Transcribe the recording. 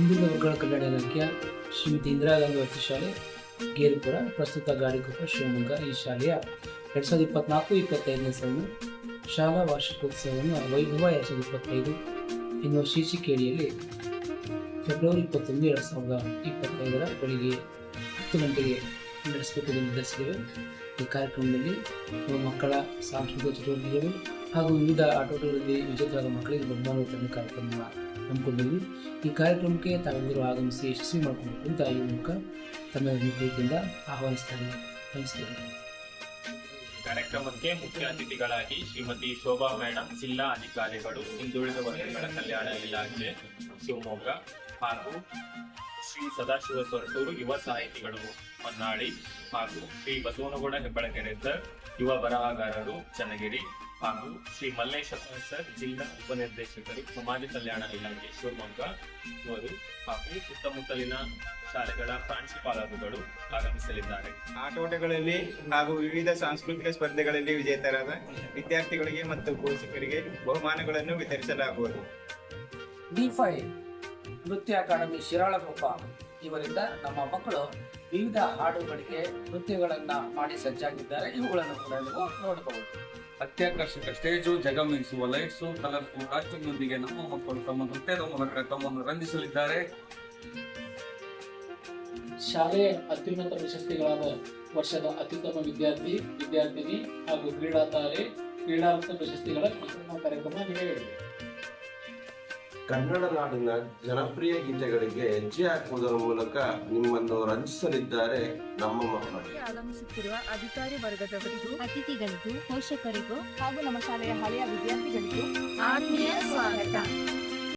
ಹಿಂದುಳಿದ ವರ್ಗಗಳ ಕಲ್ಯಾಣ ಇಲಾಖೆಯ ಶ್ರೀಮತಿ ಇಂದಿರಾ ಗಾಂಧಿ ವಸತಿ ಶಾಲೆ, ಗೇರುಪುರ, ಪ್ರಸ್ತುತ ಗಾಡಿಕೊಪ್ಪ ಶಿವಮೊಗ್ಗ ಈ ಶಾಲೆಯ ಎರಡು ಸಾವಿರದ ಇಪ್ಪತ್ನಾಲ್ಕು, ಇಪ್ಪತ್ತೈದನೇ ಸಾಲಿನ ಶಾಲಾ ವಾರ್ಷಿಕೋತ್ಸವವನ್ನು ವೈಭವ ಎರಡು ಸಾವಿರದ ಇಪ್ಪತ್ತೈದು ಎನ್ನುವ ಶೀರ್ಷಿಕೆಯಡಿಯಲ್ಲಿ ಫೆಬ್ರವರಿ ಇಪ್ಪತ್ತೊಂದು, ಎರಡು ಸಾವಿರದ ಇಪ್ಪತ್ತೈದರ ಬೆಳಿಗ್ಗೆ ಹತ್ತು ಗಂಟೆಗೆ ನಡೆಸಬೇಕೆಂದು ನಿರ್ಧರಿಸಿದ್ದೇವೆ. ಈ ಕಾರ್ಯಕ್ರಮದಲ್ಲಿ ಮಕ್ಕಳ ಸಾಂಸ್ಕೃತಿಕ ಚಟುವಟಿಕೆಗಳು ಹಾಗೂ ವಿವಿಧ ಆಟೋಟಗಳಲ್ಲಿ ವಿಜೇತರಾದ ಮಕ್ಕಳಿಗೆ ಬಹುಮಾನ ವಿತರಣೆ ಕಾರ್ಯಕ್ರಮ ಹಮ್ಮಿಕೊಂಡಿದ್ವಿ ಈ ಕಾರ್ಯಕ್ರಮಕ್ಕೆ ತಾವೆಲ್ಲರೂ ಆಗಮಿಸಿ ಯಶಸ್ವಿ ಮಾಡಿಕೊಂಡು ಅಂತ ಈ ಮೂಲಕ ತಮ್ಮ ಪ್ರೀತಿಯಿಂದ ಆಹ್ವಾನಿಸ್ತಾರೆ ನಮಸ್ಕಾರ ಕಾರ್ಯಕ್ರಮಕ್ಕೆ ಮುಖ್ಯ ಅತಿಥಿಗಳಾಗಿ ಶ್ರೀಮತಿ ಶೋಭಾ ಮೇಡಮ್ ಜಿಲ್ಲಾ ಅಧಿಕಾರಿಗಳು, ಹಿಂದುಳಿದ ವರ್ಗಗಳ ಕಲ್ಯಾಣ ಇಲಾಖೆ ಶಿವಮೊಗ್ಗ ಹಾಗೂ ಶ್ರೀ ಸದಾಶಿವ ಸೊರಟೂರು ಯುವ ಸಾಹಿತಿಗಳು ಹೊನ್ನಾಳಿ ಹಾಗೂ ಶ್ರೀ ಬಸವನಗೌಡ ಹೆಬ್ಬಳಕೆರೆ ಸರ್, ಯುವ ಬರಹಗಾರರು ಚನ್ನಗಿರಿ ಹಾಗೂ ಶ್ರೀ ಮಲ್ಲೇಶ ಸರ್ ಜಿಲ್ಲಾ ಉಪನಿರ್ದೇಶಕರು ಸಮಾಜ ಕಲ್ಯಾಣ ಇಲಾಖೆ ಶಿವಮೊಗ್ಗ ಇವರು ಹಾಗೂ ಸುತ್ತಮುತ್ತಲಿನ ಶಾಲೆಗಳ ಪ್ರಾಂಶುಪಾಲರುಗಳು ಆಗಮಿಸಲಿದ್ದಾರೆ. ಆಟೋಟಗಳಲ್ಲಿ ಹಾಗೂ ವಿವಿಧ ಸಾಂಸ್ಕೃತಿಕ ಸ್ಪರ್ಧೆಗಳಲ್ಲಿ ವಿಜೇತರಾದ ವಿದ್ಯಾರ್ಥಿಗಳಿಗೆ ಮತ್ತು ಪೋಷಕರಿಗೆ ಬಹುಮಾನಗಳನ್ನು ವಿತರಿಸಲಾಗುವುದು. ಡಿ ಫೈ ನೃತ್ಯ ಅಕಾಡೆಮಿ ಶಿರಾಳಕೊಪ್ಪ ಇವರಿಂದ ನಮ್ಮ ಮಕ್ಕಳು ವಿವಿಧ ಹಾಡುಗಳಿಗೆ ನೃತ್ಯಗಳನ್ನ ಮಾಡಿ ಸಜ್ಜಾಗಿದ್ದಾರೆ. ಇವುಗಳನ್ನು ಕೂಡ ನೀವು ನೋಡಬಹುದು. ಅತ್ಯಾಕರ್ಷಕ ಸ್ಟೇಜು ಜಗಮಿಸುವ ಲೈಟ್ಸು ಕಲರ್ಫುಲ್ ಕಾಸ್ಟ್ಯೂಮ್ನೊಂದಿಗೆ ನಮ್ಮ ಮಕ್ಕಳು ತಮ್ಮ ನೃತ್ಯದ ಮೂಲಕ ತಮ್ಮನ್ನು ರಂಜಿಸಲಿದ್ದಾರೆ. ಶಾಲೆಯ ಅತ್ಯುನ್ನತ ಪ್ರಶಸ್ತಿಗಳಾದ ವರ್ಷದ ಅತ್ಯುತ್ತಮ ವಿದ್ಯಾರ್ಥಿ ವಿದ್ಯಾರ್ಥಿನಿ ಹಾಗೂ ಕ್ರೀಡಾ ತಾರೆ ಕ್ರೀಡಾರತ್ನ ಪ್ರಶಸ್ತಿಗಳ ಕಾರ್ಯಕ್ರಮ ನಡೆಯಲಿದೆ ಕನ್ನಡ ನಾಡಿನ ಜನಪ್ರಿಯ ಗೀತೆಗಳಿಗೆ ಹೆಜ್ಜೆ ಹಾಕುವುದರ ಮೂಲಕ ನಿಮ್ಮನ್ನು ರಂಜಿಸಲಿದ್ದಾರೆ ನಮ್ಮ ಮಕ್ಕಳು. ಆಗಮಿಸುತ್ತಿರುವ ಅಧಿಕಾರಿ ವರ್ಗದವರಿಗೂ, ಅತಿಥಿಗಳಿಗೂ, ಪೋಷಕರಿಗೂ ಹಾಗೂ ನಮ್ಮ ಶಾಲೆಯ ಹಳೆಯ ವಿದ್ಯಾರ್ಥಿಗಳಿಗೂ ಆತ್ಮೀಯ ಸ್ವಾಗತ.